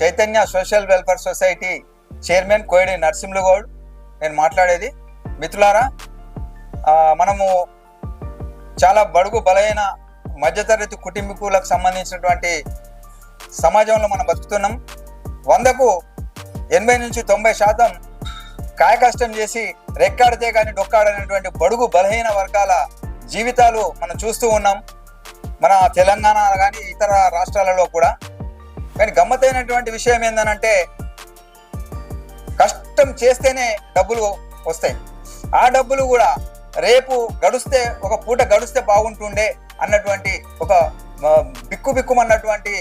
Chaitanya social welfare society chairman Koyadi Narasimhulu Goud నేను మాట్లాడేది. మిత్రులారా మనము చాలా బడుగు బలైన మధ్యతరగతి కుటుంబీకులకు సంబంధించినటువంటి సమాజంలో మనం బతుకుతున్నాం. వందకు ఎనభై నుంచి తొంభై శాతం కాయకష్టం చేసి రెక్కాడితే కానీ డొక్కాడనేటువంటి బడుగు బలహీన వర్గాల జీవితాలు మనం చూస్తూ ఉన్నాం. మన తెలంగాణ కానీ ఇతర రాష్ట్రాలలో కూడా. కానీ గమ్మతైనటువంటి విషయం ఏందనంటే కష్టం చేస్తేనే డబ్బులు వస్తాయి. ఆ డబ్బులు కూడా రేపు గడుస్తే ఒక పూట గడుస్తే బాగుంటుండే అన్నటువంటి ఒక బిక్కు బిక్కుమన్నటువంటి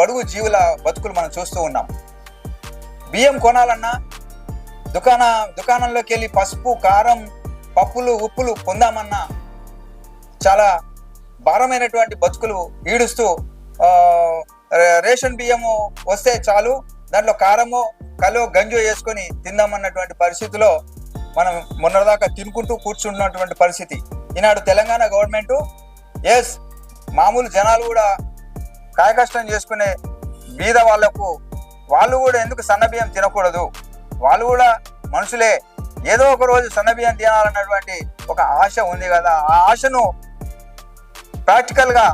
బడుగు జీవుల బతుకులు మనం చూస్తూ ఉన్నాం. బియ్యం కొనాలన్నా దుకాణ దుకాణంలోకి వెళ్ళి పసుపు కారం పప్పులు ఉప్పులు పొందామన్నా చాలా భారమైనటువంటి బతుకులు ఈడుస్తూ రేషన్ బియ్యము వస్తే చాలు దాంట్లో కారము కలో గంజు వేసుకొని తిందామన్నటువంటి పరిస్థితిలో మనం మొన్నదాకా తినుకుంటూ కూర్చున్నటువంటి పరిస్థితి. ఈనాడు తెలంగాణ గవర్నమెంట్ ఎస్ మామూలు జనాలు కూడా కాయకష్టం చేసుకునే బీద వాళ్ళకు వాళ్ళు కూడా ఎందుకు సన్నబియ్యం తినకూడదు? వాళ్ళు కూడా మనుషులే ఏదో ఒక రోజు సన్నబియ్యం తినాలన్నటువంటి ఒక ఆశ ఉంది కదా. ఆ ఆశను ప్రాక్టికల్గా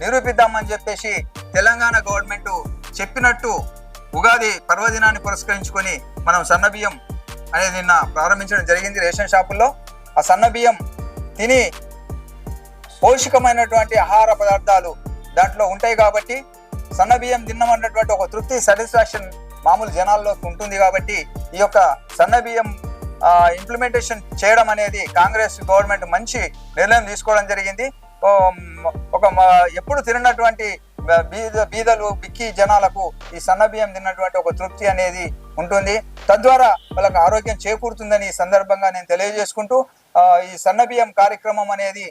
నిరూపిద్దామని చెప్పేసి తెలంగాణ గవర్నమెంట్ చెప్పినట్టు ఉగాది పర్వదినాన్ని పురస్కరించుకొని మనం సన్న బియ్యం అనేది నిన్న ప్రారంభించడం జరిగింది రేషన్ షాపుల్లో. ఆ సన్న బియ్యం తిని పోషకమైనటువంటి ఆహార పదార్థాలు దాంట్లో ఉంటాయి కాబట్టి సన్న బియ్యం తిన్నామన్నటువంటి ఒక తృప్తి సాటిస్ఫాక్షన్ మామూలు జనాల్లోకి ఉంటుంది కాబట్టి ఈ యొక్క సన్న బియ్యం ఇంప్లిమెంటేషన్ చేయడం అనేది కాంగ్రెస్ గవర్నమెంట్ మంచి నిర్ణయం తీసుకోవడం జరిగింది. ఒక ఎప్పుడు తిననటువంటి బీద బీదలు బిక్కి జనాలకు ఈ సన్న బియ్యం తిన్నటువంటి ఒక తృప్తి అనేది ఉంటుంది. తద్వారా వాళ్ళకి ఆరోగ్యం చేకూరుతుందని ఈ సందర్భంగా నేను తెలియజేసుకుంటూ ఈ సన్న బియ్యం కార్యక్రమం అనేది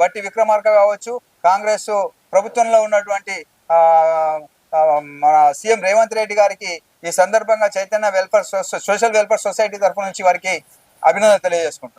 బట్టి విక్రమార్క కావచ్చు కాంగ్రెస్ ప్రభుత్వంలో ఉన్నటువంటి మన సీఎం రేవంత్ రెడ్డి గారికి ఈ సందర్భంగా Chaitanya welfare social welfare society తరఫు నుంచి వారికి అభినందన తెలియజేసుకుంటున్నాను.